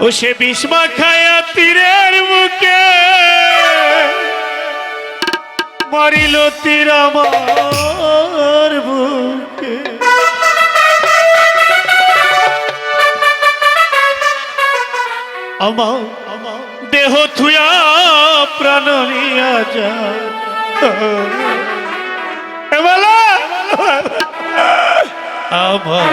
ও সে বিষ্মা খায়া তীরের মুখে। মরিল তীর আমার মুখে আমার দেহ থুয়া প্রাণ নিয়া যা আমার